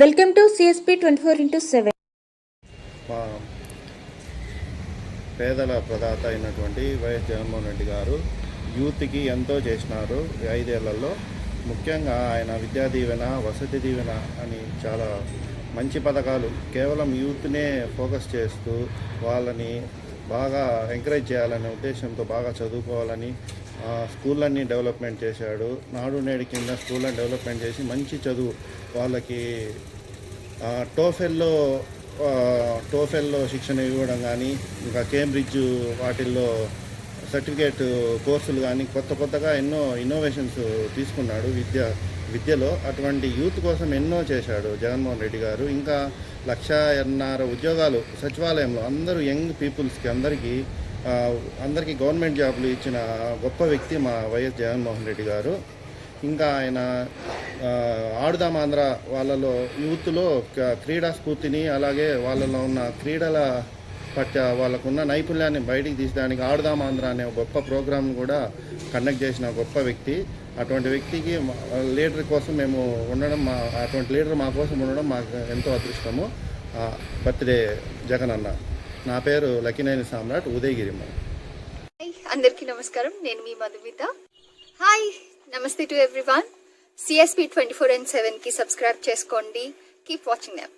Welcome to CSP twenty four into seven. మా పేదల ప్రదాత అయినటువంటి వైఎస్ జగన్మోహన్ రెడ్డి గారు యూత్కి ఎంతో చేసినారు ఐదేళ్ళలో. ముఖ్యంగా ఆయన విద్యా దీవెన వసతి దీవెన అని చాలా మంచి పథకాలు కేవలం యూత్నే ఫోకస్ చేస్తూ వాళ్ళని బాగా ఎంకరేజ్ చేయాలనే ఉద్దేశంతో బాగా చదువుకోవాలని స్కూళ్ళన్నీ డెవలప్మెంట్ చేశాడు. నాడు నేడు కింద స్కూళ్ళని డెవలప్మెంట్ చేసి మంచి చదువు వాళ్ళకి టోఫెల్లో టోఫెల్లో శిక్షణ ఇవ్వడం కానీ ఇంకా కేంబ్రిడ్జ్ వాటిల్లో సర్టిఫికేట్ కోర్సులు కానీ కొత్త కొత్తగా ఎన్నో ఇన్నోవేషన్స్ తీసుకున్నాడు విద్య విద్యలో అటువంటి యూత్ కోసం ఎన్నో చేశాడు జగన్మోహన్ రెడ్డి గారు. ఇంకా లక్ష ఎన్నర ఉద్యోగాలు సచివాలయంలో అందరూ యంగ్ పీపుల్స్కి అందరికీ అందరికీ గవర్నమెంట్ జాబులు ఇచ్చిన గొప్ప వ్యక్తి మా వైఎస్ జగన్మోహన్ రెడ్డి గారు. ఇంకా ఆయన ఆడుదాం ఆంధ్ర వాళ్ళలో యూత్లో క- క్రీడా స్ఫూర్తిని అలాగే వాళ్ళలో ఉన్న క్రీడల పట్ల వాళ్ళకున్న నైపుణ్యాన్ని బయటికి తీసడానికి ఆడుదాం ఆంధ్ర అనే గొప్ప ప్రోగ్రామ్ కూడా కండక్ట్ చేసిన గొప్ప వ్యక్తి. అటువంటి వ్యక్తికి లీడర్ కోసం మేము ఉండడం మా అటువంటి లీడర్ మా కోసం ఉండడం మాకు ఎంతో అదృష్టము. బర్త్డే జగన్ అన్న. నా పేరు లకినేని సామ్రాట్ ఉదయగిరిమ్మ హాయ్ అందరికీ నమస్కారం. నేను మీ మధుమిత. హాయ్ నమస్తే to everyone. CSP twenty four and సెవెన్కి సబ్స్క్రైబ్ చేసుకోండి. Keep watching them